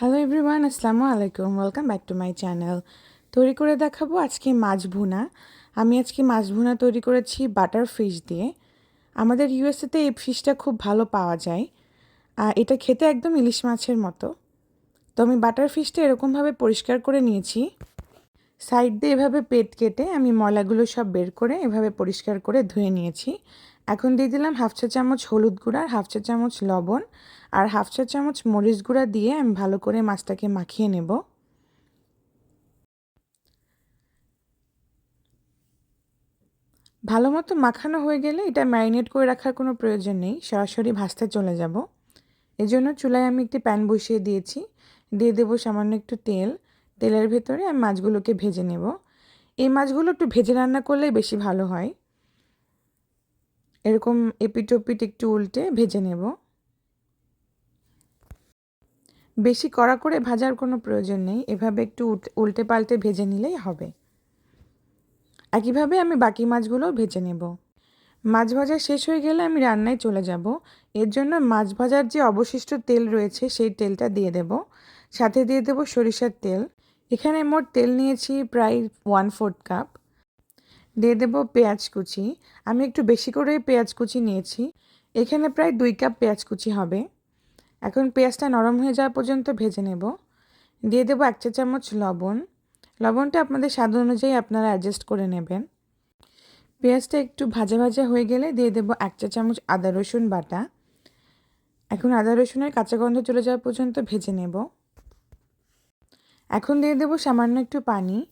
Hello everyone আসসালামু আলাইকুম welcome back to my channel তৈরি করে দেখাবো আজকে মাছ ভুনা। আমি আজকে মাছ ভুনা তৈরি করেছি বাটার ফিশ দিয়ে। আমাদের ইউএসএতে এই ফিশটা খুব ভালো পাওয়া যায়। আর এটা খেতে একদম ইলিশ মাছের মতো। তো আমি বাটার ফিশটা এরকমভাবে পরিষ্কার করে নিয়েছি। সাইড দিয়ে এভাবে পেট কেটে আমি ময়লাগুলো সব বের করে এভাবে পরিষ্কার করে ধুয়ে নিয়েছি। এখন দিয়ে দিলাম হাফ চা চামচ হলুদ গুঁড়া, হাফ চা চামচ লবণ আর হাফ চা চামচ মরিচ গুঁড়া দিয়ে আমি ভালো করে মাছটাকে মাখিয়ে নেব। ভালো মতো মাখানো হয়ে গেলে এটা ম্যারিনেট করে রাখার কোনো প্রয়োজন নেই, সরাসরি ভাজতে চলে যাব। এজন্য চুলায় আমি একটি প্যান বসিয়ে দিয়েছি, দিয়ে দেবো সামান্য একটু তেল, তেলের ভেতরে আমি মাছগুলোকে ভেজে নেব। এই মাছগুলো একটু ভেজে রান্না করলেই বেশি ভালো হয়। এরকম এপিট ওপিট একটু উল্টে ভেজে নেব। বেশি কড়া করে ভাজার কোনো প্রয়োজন নেই। এভাবে একটু উল্টে পাল্টে ভেজে নিলেই হবে। একইভাবে আমি বাকি মাছগুলো ভেজে নেব। মাছ ভাজা শেষ হয়ে গেলে আমি রান্নায় চলে যাব। এর জন্য মাছ ভাজার যে অবশিষ্ট তেল রয়েছে, সেই তেলটা দিয়ে দেব। সাথে দিয়ে দেব সরিষার তেল। এখানে মোট তেল নিয়েছি প্রায় ওয়ান ফোর্থ কাপ। দিয়ে দেব পেঁয়াজ কুচি। আমি একটু বেশি করে পেঁয়াজ কুচি নিয়েছি। এখানে প্রায় দুই কাপ পেঁয়াজ কুচি হবে। এখন পেঁয়াজটা নরম হয়ে যাওয়া পর্যন্ত ভেজে নেব। দিয়ে দেবো এক চা চামচ লবণ। লবণটা আপনাদের স্বাদ অনুযায়ী আপনারা অ্যাডজাস্ট করে নেবেন। পেঁয়াজটা একটু ভাজা ভাজা হয়ে গেলে দিয়ে দেবো এক চা চামচ আদা রসুন বাটা। এখন আদা রসুনের কাঁচা গন্ধ চলে যাওয়া পর্যন্ত ভেজে নেব। এখন দিয়ে দেবো সামান্য একটু পানি।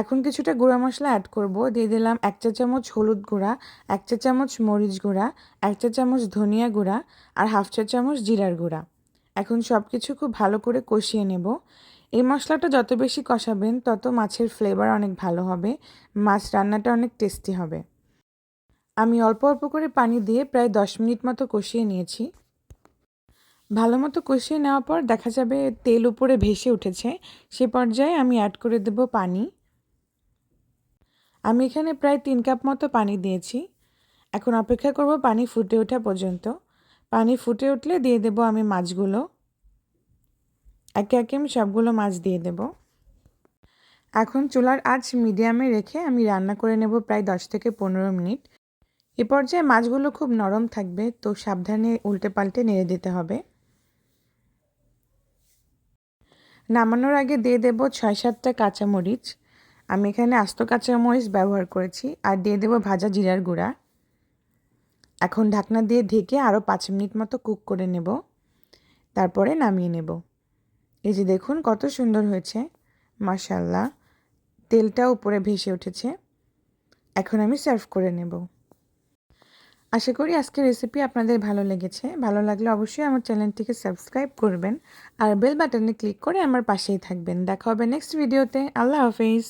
এখন কিছুটা গুঁড়া মশলা অ্যাড করব। দিয়ে দিলাম এক চা চামচ হলুদ গুঁড়া, এক চা চামচ মরিচ গুঁড়া, এক চা চামচ ধনিয়া গুঁড়া আর হাফ চা চামচ জিরার গুঁড়া। এখন সব কিছু খুব ভালো করে কষিয়ে নেব। এই মশলাটা যত বেশি কষাবেন, তত মাছের ফ্লেভার অনেক ভালো হবে। মাছ রান্নাটা অনেক টেস্টি হবে। আমি অল্প অল্প করে পানি দিয়ে প্রায় দশ মিনিট মতো কষিয়ে নিয়েছি। ভালো মতো কষিয়ে নেওয়ার পর দেখা যাবে তেল উপরে ভেসে উঠেছে। সে পর্যায়ে আমি অ্যাড করে দেব পানি। আমি এখানে প্রায় তিন কাপ মতো পানি দিয়েছি। এখন অপেক্ষা করব পানি ফুটে ওঠা পর্যন্ত। পানি ফুটে উঠলে দিয়ে দেব আমি মাছগুলো। একে একে আমি সবগুলো মাছ দিয়ে দেব। এখন চুলার আঁচ মিডিয়ামে রেখে আমি রান্না করে নেব প্রায় দশ থেকে পনেরো মিনিট। এ পর্যায়ে মাছগুলো খুব নরম থাকবে, তো সাবধানে উল্টে পাল্টে নেড়ে দিতে হবে। নামানোর আগে দিয়ে দেব ছয় সাতটা কাঁচামরিচ। আমি এখানে আস্ত কাঁচামরিচ ব্যবহার করেছি আর দিয়ে দেবো ভাজা জিরার গুঁড়া। এখন ঢাকনা দিয়ে ঢেকে আরও পাঁচ মিনিট মতো কুক করে নেব। তারপরে নামিয়ে নেব। এই যে দেখুন কত সুন্দর হয়েছে। মাশাল্লাহ তেলটা উপরে ভেসে উঠেছে। এখন আমি সার্ভ করে নেব। আশা করি আজকের রেসিপি আপনাদের ভালো লেগেছে। ভালো লাগলে অবশ্যই আমার চ্যানেলটিকে সাবস্ক্রাইব করবেন। আর বেল বাটনে ক্লিক করে আমার পাশেই থাকবেন। দেখা হবে নেক্সট ভিডিওতে। আল্লাহ হাফিজ।